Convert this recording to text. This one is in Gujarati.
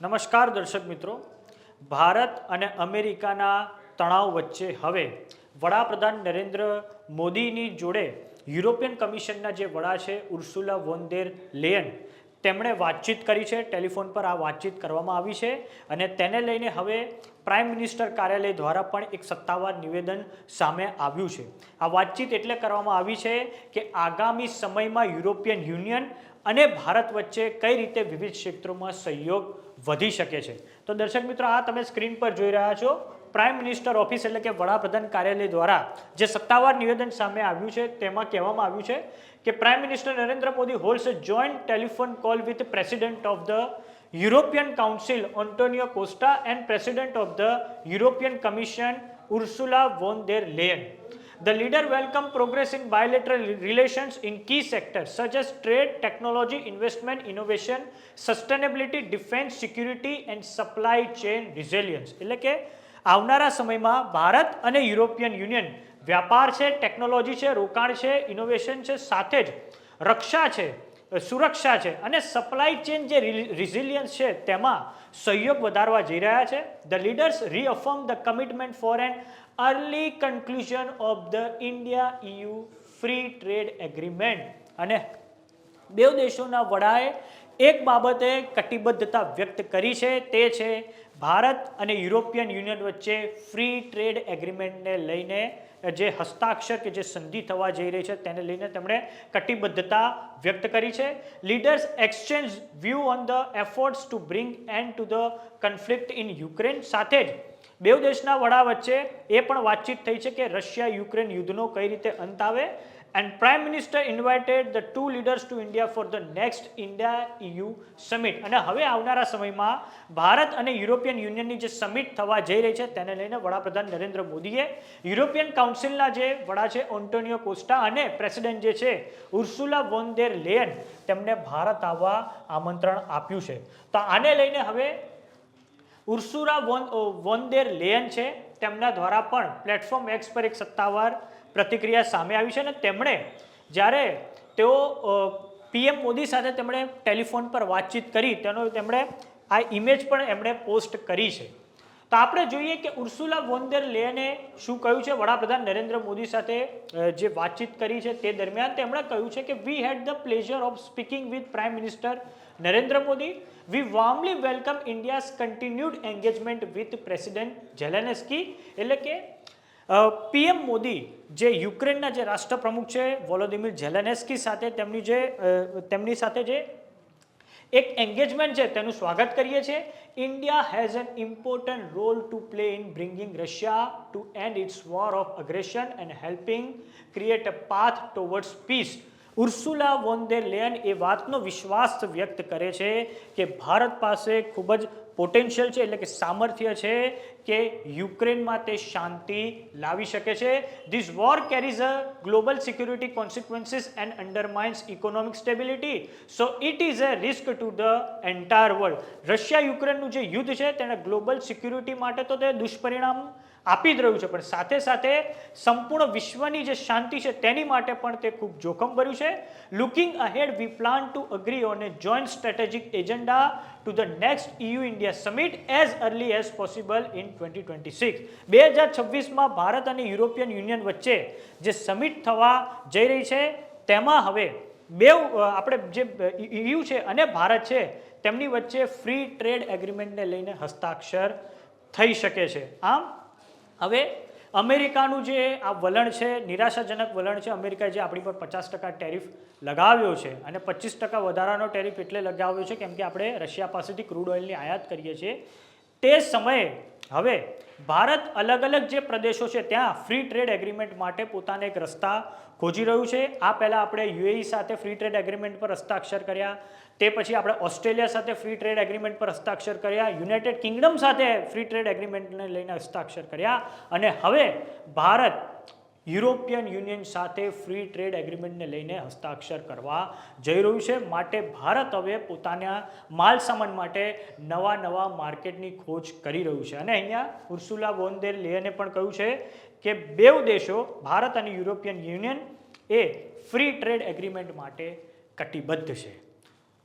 નમસ્કાર દર્શક મિત્રો. ભારત અને અમેરિકાના તણાવ વચ્ચે હવે વડાપ્રધાન નરેન્દ્ર મોદીની જોડે યુરોપિયન કમિશનના જે વડા છે, ઉર્સુલા વોન્દેર લેયન, તેમણે વાતચીત કરી છે. ટેલિફોન પર આ વાતચીત કરવામાં આવી છે અને તેને લઈને હવે પ્રાઇમ મિનિસ્ટર કાર્યાલય દ્વારા પણ એક સત્તાવાર નિવેદન સામે આવ્યું છે. આ વાતચીત એટલે કરવામાં આવી છે કે આગામી સમયમાં યુરોપિયન યુનિયન અને ભારત વચ્ચે કઈ રીતે વિવિધ ક્ષેત્રોમાં સહયોગ વધી શકે છે. તો દર્શક મિત્રો, આ તમે સ્ક્રીન પર જોઈ રહ્યા છો પ્રાઇમ મિનિસ્ટર ઓફિસ એટલે કે વડાપ્રધાન કાર્યાલય દ્વારા જે સત્તાવાર નિવેદન સામે આવ્યું છે, તેમાં કહેવામાં આવ્યું છે કે prime minister Narendra Modi holds joint telephone call with president of the European Council Antonio Costa and president of the European Commission Ursula von der Leyen The leader welcomed progress in bilateral relations in key sectors such as trade, technology, investment, innovation, sustainability, defense, security and supply chain resilience. એટલે કે આવનારા સમયમાં ભારત અને યુરોપિયન યુનિયન વ્યાપાર છે ટેકનોલોજી છે રોકાણ છે ઇનોવેશન છે સાથે જ રક્ષા છે સુરક્ષા છે અને સપ્લાય ચેન જે રિઝિલિયન્સ છે તેમાં સહયોગ વધારવા જઈ રહ્યા છે the leaders reaffirm the commitment for an early conclusion of the India EU free trade agreement અને બે દેશોના વડાએ એક બાબતે કટિબદ્ધતા વ્યક્ત કરી છે, તે છે ભારત અને યુરોપિયન યુનિયન વચ્ચે ફ્રી ટ્રેડ એગ્રીમેન્ટને લઈને જે હસ્તાક્ષર કે જે સંધિ થવા જઈ રહી છે, તેને લઈને તેમણે કટિબદ્ધતા વ્યક્ત કરી છે. Leaders exchange view on the efforts to bring end to the conflict in Ukraine સાથે જ બેઉ દેશના વડા વચ્ચે એ પણ વાતચીત થઈ છે કે રશિયા યુક્રેન યુદ્ધનો કઈ રીતે અંત આવે. And prime minister invited the two leaders to India for the next India EU summit અને હવે આવનારા સમયમાં ભારત અને યુરોપિયન યુનિયનની જે સમિટ થવા જઈ રહી છે, તેને લઈને વડાપ્રધાન નરેન્દ્ર મોદીએ યુરોપિયન કાઉન્સિલના જે વડા છે ઓન્ટોનિયો કોસ્ટા અને પ્રેસિડેન્ટ જે છે ઉર્સુલા વોન દેર લેયન તેમને ભારત આવવા આમંત્રણ આપ્યું છે. તો આને લઈને હવે ઉર્સુરા વોન વોન્દેર લેયન છે તેમના દ્વારા પણ પ્લેટફોર્મ એક્સ પર એક સત્તાવાર પ્રતિક્રિયા સામે આવી છે અને તેમણે જ્યારે તેઓ પીએમ મોદી સાથે તેમણે ટેલિફોન પર વાતચીત કરી, તેનો તેમણે આ ઇમેજ પણ એમણે પોસ્ટ કરી છે. તો આપણે જોઈએ કે ઉર્સુલા વોન્દર લેને શું કહ્યું છે? વડાપ્રધાન નરેન્દ્ર મોદી સાથે જે વાતચીત કરી છે તે દરમિયાન તેમણે કહ્યું છે કે we had the pleasure of speaking with prime minister Narendra Modi. We warmly welcome India's continued engagement with president Zelenskyy એટલે કે પીએમ મોદી, જે યુક્રેનના જે રાષ્ટ્રપ્રમુખ છે, વોલોદિમીર ઝેલેનેસ્કી સાથે તેમની જે તેમની સાથે જે એક એન્ગેજમેન્ટ છે, તેનું સ્વાગત કરીએ છીએ. India has an important role to play in bringing Russia to end its war of aggression and helping create a path towards peace Ursula von der Leyen એ વાતનો વિશ્વાસ વ્યક્ત કરે છે કે ભારત પાસે ખૂબ જ પોટેન્શિયલ છે એટલે કે સામર્થ્ય છે કે યુક્રેનમાં તે શાંતિ લાવી શકે છે. This war carries a global security consequences and undermines economic stability so it is a risk to the entire world Russia યુક્રેનનું જે યુદ્ધ છે, તેણે ગ્લોબલ સિક્યુરિટી માટે તો તે દુષ્પરિણામ આપી જ રહ્યું છે, પણ સાથે સાથે સંપૂર્ણ વિશ્વની જે શાંતિ છે, તેની માટે પણ તે ખૂબ જોખમ ભર્યું છે. Looking ahead we plan to agree on a joint strategic agenda to the next EU as early as possible in twenty twenty six બે હજાર છવ્વીસમાં ભારત અને યુરોપિયન યુનિયન વચ્ચે જે સમિટ થવા જઈ રહી છે, તેમાં હવે બે આપણે જે EU છે અને ભારત છે, તેમની વચ્ચે ફ્રી ટ્રેડ એગ્રીમેન્ટને લઈને હસ્તાક્ષર થઈ શકે છે. આમ, હવે અમેરિકાનું જે આ વલણ છે, નિરાશાજનક વલણ છે, અમેરિકાએ જે આપણી પર પચાસ ટકા ટેરિફ લગાવ્યો છે અને પચીસ ટકા વધારાનો ટેરિફ એટલે લગાવ્યો છે, કેમ કે આપણે રશિયા પાસેથી ક્રૂડ ઓઇલની આયાત કરીએ છીએ. તે સમયે હવે ભારત અલગ અલગ જે પ્રદેશો છે, ત્યાં ફ્રી ટ્રેડ એગ્રીમેન્ટ માટે પોતાને એક રસ્તા ખોજી રહ્યું છે. આ પહેલાં આપણે યુએઈ સાથે ફ્રી ટ્રેડ એગ્રીમેન્ટ પર હસ્તાક્ષર કર્યા. તે પછી આપણે ઓસ્ટ્રેલિયા સાથે ફ્રી ટ્રેડ એગ્રીમેન્ટ પર હસ્તાક્ષર કર્યા. યુનાઇટેડ કિંગડમ સાથે ફ્રી ટ્રેડ એગ્રીમેન્ટને લઈને હસ્તાક્ષર કર્યા. અને હવે ભારત યુરોપિયન યુનિયન સાથે ફ્રી ટ્રેડ એગ્રીમેન્ટને લઈને હસ્તાક્ષર કરવા જઈ રહ્યું છે. માટે ભારત હવે પોતાના માલ સામાન માટે નવા નવા માર્કેટની ખોજ કરી રહ્યું છે. અને અહીંયા ઉર્સુલા વોન્દેર લેયને પણ કહ્યું છે કે બેઉ દેશો ભારત અને યુરોપિયન યુનિયન એ ફ્રી ટ્રેડ એગ્રીમેન્ટ માટે કટિબદ્ધ છે.